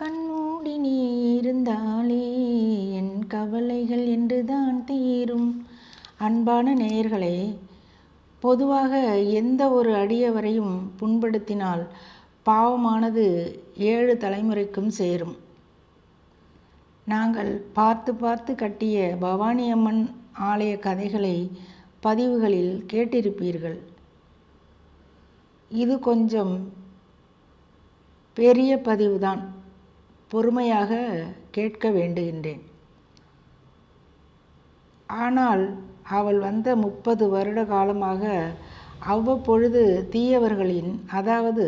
கண்மூடி நீ இருந்தாலே என் கவலைகள் என்றுதான் தீரும். அன்பான நேயர்களே பொதுவாக எந்த ஒரு அடியவரையும் புண்படுத்தினால் பாவமானது ஏழு தலைமுறைக்கும் சேரும். நாங்கள் பார்த்து பார்த்து கட்டிய பவானி அம்மன் ஆலய கதைகளை பதிவுகளில் கேட்டிருப்பீர்கள். இது கொஞ்சம் பெரிய பதிவுதான். பொறுமையாக கேட்க வேண்டுகின்றேன். ஆனால் அவள் வந்த முப்பது வருட காலமாக அவ்வப்பொழுது தீயவர்களின் அதாவது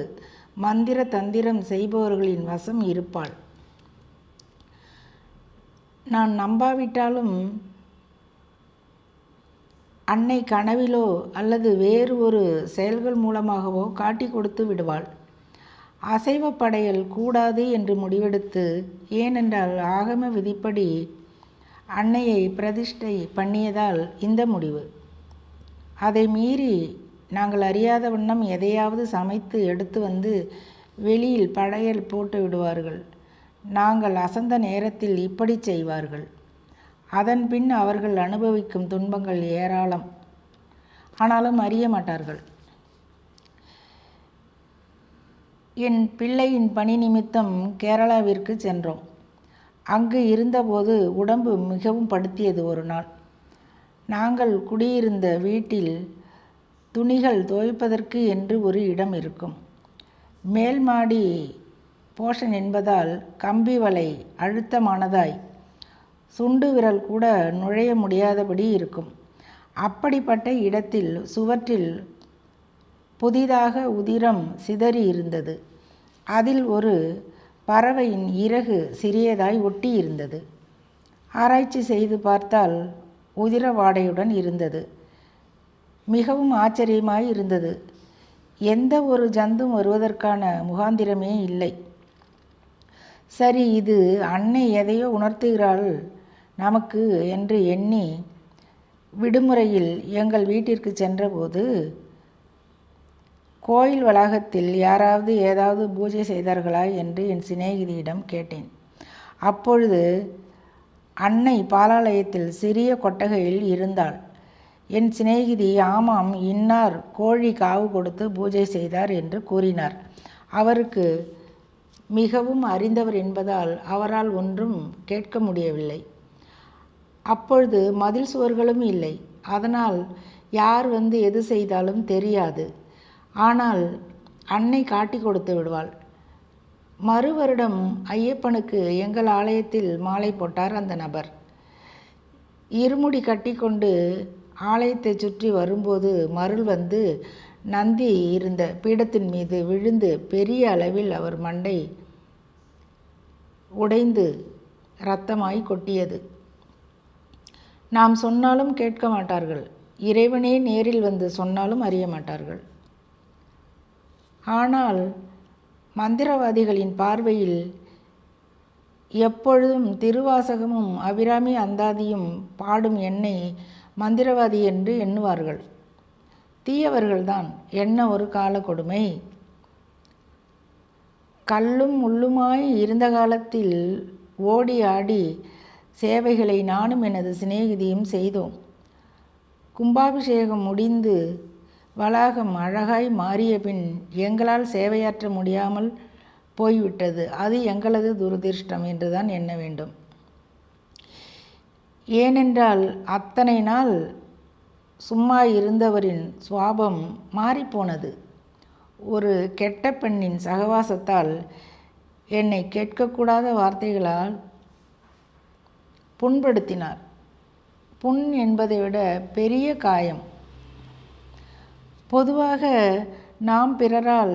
மந்திர தந்திரம் செய்பவர்களின் வசம் இருப்பாள். நான் நம்பாவிட்டாலும் அன்னை கனவிலோ அல்லது வேறு ஒரு செயல்கள் மூலமாகவோ காட்டி கொடுத்து விடுவாள். அசைவ படையல் கூடாது என்று முடிவெடுத்து ஏனென்றால் ஆகம விதிப்படி அன்னையை பிரதிஷ்டை பண்ணியதால் இந்த முடிவு. அதை மீறி நாங்கள் அறியாத வண்ணம் எதையாவது சமைத்து எடுத்து வந்து வெளியில் படையல் போட்டு விடுவார்கள். நாங்கள் அசந்த நேரத்தில் இப்படி செய்வார்கள். அதன் பின் அவர்கள் அனுபவிக்கும் துன்பங்கள் ஏராளம். ஆனாலும் அறிய மாட்டார்கள். என் பிள்ளையின் பணி நிமித்தம் கேரளாவிற்கு சென்றோம். அங்கு இருந்தபோது உடம்பு மிகவும் படுத்தியது ஒரு நாள். நாங்கள் குடியிருந்த வீட்டில் துணிகள் துவைப்பதற்கு என்று ஒரு இடம் இருக்கும். மேல் மாடி போஷன் என்பதால் கம்பி வலை அழுத்தமானதாய் சுண்டு விரல் கூட நுழைய முடியாதபடி இருக்கும். அப்படிப்பட்ட இடத்தில் சுவற்றில் புதிதாக உதிரம் சிதறி இருந்தது. அதில் ஒரு பறவையின் இறகு சிறியதாய் ஒட்டி இருந்தது. ஆராய்ச்சி செய்து பார்த்தால் உதிர வாடையுடன் இருந்தது. மிகவும் ஆச்சரியமாய் இருந்தது. எந்த ஒரு ஜந்தும் வருவதற்கான முகாந்திரமே இல்லை. சரி இது அன்னை எதையோ உணர்த்துகிறாள் நமக்கு என்று எண்ணி விடுமுறையில் எங்கள் வீட்டிற்கு சென்றபோது கோயில் வளாகத்தில் யாராவது ஏதாவது பூஜை செய்தார்களா என்று என் சிநேகிதியிடம் கேட்டேன். அப்பொழுது அன்னை பாலாலயத்தில் சிறிய கொட்டகையில் இருந்தாள். என் சிநேகிதி ஆமாம் இன்னார் கோழி காவு கொடுத்து பூஜை செய்தார் என்று கூறினார். அவருக்கு மிகவும் அறிந்தவர் என்பதால் அவரால் ஒன்றும் கேட்க முடியவில்லை. அப்பொழுது மதில் சுவர்களும் இல்லை. அதனால் யார் வந்து எது செய்தாலும் தெரியாது. ஆனால் அன்னை காட்டி கொடுத்து விடுவாள். மறு வருடம் ஐயப்பனுக்கு எங்கள் ஆலயத்தில் மாலை போட்டார் அந்த நபர். இருமுடி கட்டிக்கொண்டு ஆலயத்தை சுற்றி வரும்போது மருள் வந்து நந்தி இருந்த பீடத்தின் மீது விழுந்து பெரிய அளவில் அவர் மண்டை உடைந்து இரத்தமாய் கொட்டியது. நாம் சொன்னாலும் கேட்க மாட்டார்கள். இறைவனே நேரில் வந்து சொன்னாலும் அறிய மாட்டார்கள். ஆனால் மந்திரவாதிகளின் பார்வையில் எப்பொழுதும் திருவாசகமும் அபிராமி அந்தாதியும் பாடும் என்னை மந்திரவாதி என்று எண்ணுவார்கள். தீயவர்கள்தான் என்ன ஒரு கால கொடுமை? கல்லும் முள்ளுமாய் இருந்த காலத்தில் ஓடி ஆடி சேவைகளை நானும் எனது சிநேகிதியும் செய்தோம். கும்பாபிஷேகம் முடிந்து வளாகம் அழகாய் மாறிய பின் எங்களால் சேவையாற்ற முடியாமல் போய்விட்டது. அது எங்களது துரதிர்ஷ்டம் என்றுதான் எண்ண வேண்டும். ஏனென்றால் அத்தனை நாள் சும்மா இருந்தவரின் சுவாபம் மாறிப்போனது ஒரு கெட்ட பெண்ணின் சகவாசத்தால் என்னை கேட்கக்கூடாத வார்த்தைகளால் புண்படுத்தினார். புண் என்பதை விட பெரிய காயம். பொதுவாக நாம் பிறரால்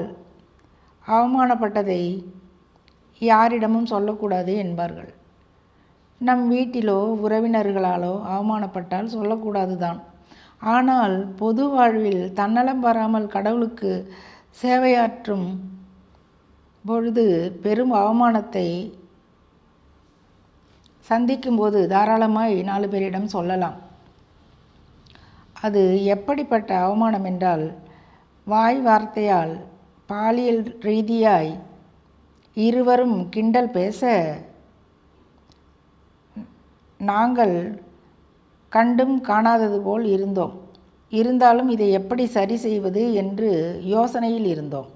அவமானப்பட்டதை யாரிடமும் சொல்லக்கூடாது என்பார்கள். நம் வீட்டிலோ உறவினர்களாலோ அவமானப்பட்டால் சொல்லக்கூடாது தான் ஆனால் பொது வாழ்வில் தன்னலம் பாராமல் கடவுளுக்கு சேவையாற்றும் பொழுது பெரும் அவமானத்தை சந்திக்கும்போது தாராளமாய் நாலு பேரிடம் சொல்லலாம். அது எப்படிப்பட்ட அவமானம் என்றால் வாய் வார்த்தையால் பாலியல் ரீதியாய் இருவரும் கிண்டல் பேச நாங்கள் கண்டும் காணாதது போல் இருந்தோம். இருந்தாலும் இதை எப்படி சரி செய்வது என்று யோசனையில் இருந்தோம்.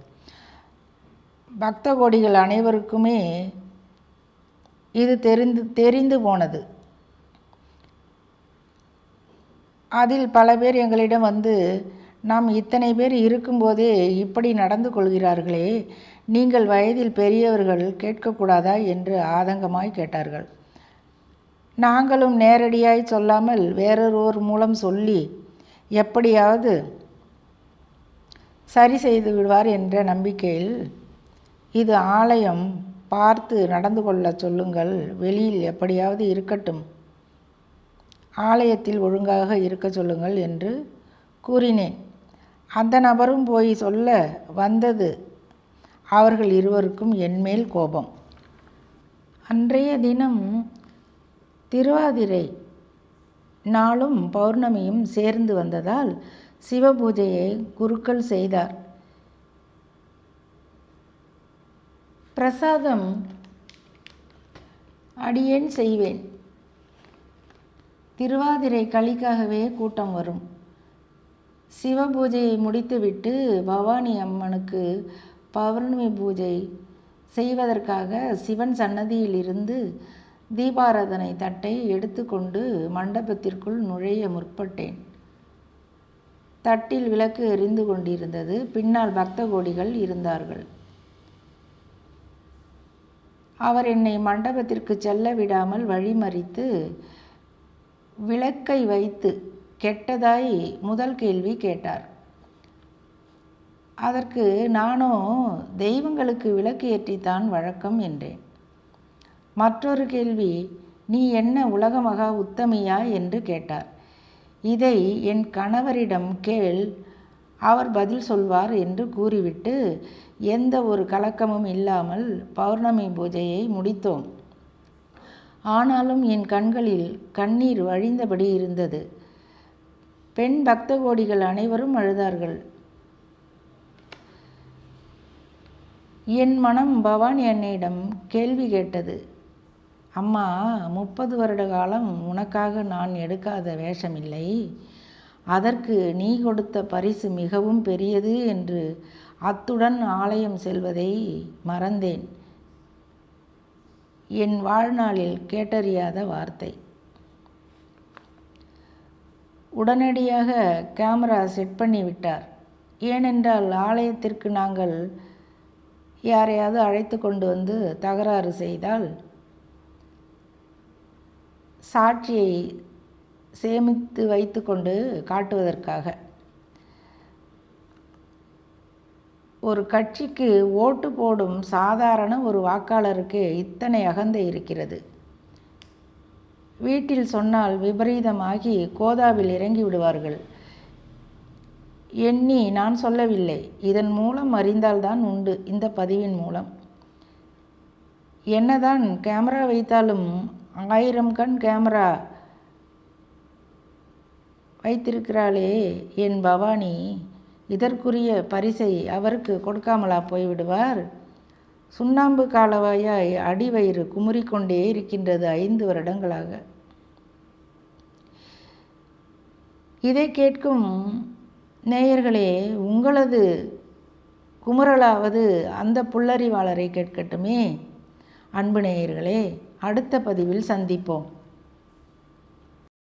பக்த கோடிகள் அனைவருக்குமே இது தெரிந்து தெரிந்து போனது. அதில் பல பேர் எங்களிடம் வந்து நாம் இத்தனை பேர் இருக்கும்போதே இப்படி நடந்து கொள்கிறார்களே நீங்கள் வயதில் பெரியவர்கள் கேட்கக்கூடாதா? என்று ஆதங்கமாய் கேட்டார்கள். நாங்களும் நேரடியாய் சொல்லாமல் வேறொருவர் மூலம் சொல்லி எப்படியாவது சரி செய்து விடுவார் என்ற நம்பிக்கையில் இது ஆலயம் பார்த்து நடந்து கொள்ள சொல்லுங்கள் வெளியில் எப்படியாவது இருக்கட்டும். ஆலயத்தில் ஒழுங்காக இருக்க சொல்லுங்கள் என்று கூறினேன். அந்த நபரும் போய் சொல்ல வந்தது அவர்கள் இருவருக்கும் என்மேல் கோபம். அன்றைய தினம் திருவாதிரை நாளும் பௌர்ணமியும் சேர்ந்து வந்ததால் சிவபூஜையை குருக்கள் செய்தார். பிரசாதம் அடியேன் செய்வேன். திருவாதிரை களிக்காகவே கூட்டம் வரும். சிவபூஜையை முடித்துவிட்டு பவானி அம்மனுக்கு பௌர்ணமி பூஜை செய்வதற்காக சிவன் சன்னதியில் இருந்து தீபாராதனை தட்டை எடுத்துக்கொண்டு மண்டபத்திற்குள் நுழைய முற்பட்டேன். தட்டில் விளக்கு எரிந்து கொண்டிருந்தது. பின்னால் பக்த கோடிகள் இருந்தார்கள். அவர் என்னை மண்டபத்திற்கு செல்ல விடாமல் வழிமறித்து விளக்கை வைத்து கெட்டதாய் முதல் கேள்வி கேட்டார். அதற்கு நானோ தெய்வங்களுக்கு விளக்கு ஏற்றித்தான் வழக்கம் என்றேன். மற்றொரு கேள்வி நீ என்ன உலக மகா உத்தமியா என்று கேட்டார். இதை என் கணவரிடம் கேள் அவர் பதில் சொல்வார் என்று கூறிவிட்டு எந்த ஒரு கலக்கமும் இல்லாமல் பௌர்ணமி பூஜையை முடித்தோம். ஆனாலும் என் கண்களில் கண்ணீர் வழிந்தபடி இருந்தது. பெண் பக்த கோடிகள் அனைவரும் அழுதார்கள். என் மனம் பவானி அன்னையிடம் கேள்வி கேட்டது. அம்மா முப்பது வருட காலம் உனக்காக நான் எடுக்காத வேஷமில்லை. அதற்கு நீ கொடுத்த பரிசு மிகவும் பெரியது என்று அத்துடன் ஆலயம் செல்வதை மறந்தேன். என் வாழ்நாளில் கேட்டறியாத வார்த்தை. உடனடியாக கேமரா செட் பண்ணி விட்டார். ஏனென்றால் ஆலயத்திற்கு நாங்கள் யாரையாவது அழைத்து கொண்டு வந்து தகராறு செய்தால் சாட்சியை சேமித்து வைத்து கொண்டு காட்டுவதற்காக. ஒரு கட்சிக்கு ஓட்டு போடும் சாதாரண ஒரு வாக்காளருக்கு இத்தனை அகந்தை இருக்கிறது. வீட்டில் சொன்னால் விபரீதமாகி கோதாவில் இறங்கி விடுவார்கள். எண்ணி நான் சொல்லவில்லை. இதன் மூலம் அறிந்தால்தான் உண்டு இந்த பதிவின் மூலம். என்னதான் கேமரா வைத்தாலும் ஆயிரம் கண் கேமரா வைத்திருக்கிறாளே என் பவானி. இதற்குரிய பரிசை அவருக்கு கொடுக்காமலா போய்விடுவார்? சுண்ணாம்பு காலவாயாய் அடிவயிறு குமுறிக்கொண்டே இருக்கின்றது ஐந்து வருடங்களாக. இதை கேட்கும் நேயர்களே உங்களது குமுறலாவது அந்த புல்லறிவாளரை கேட்கட்டுமே? அன்பு நேயர்களே அடுத்த பதிவில் சந்திப்போம்.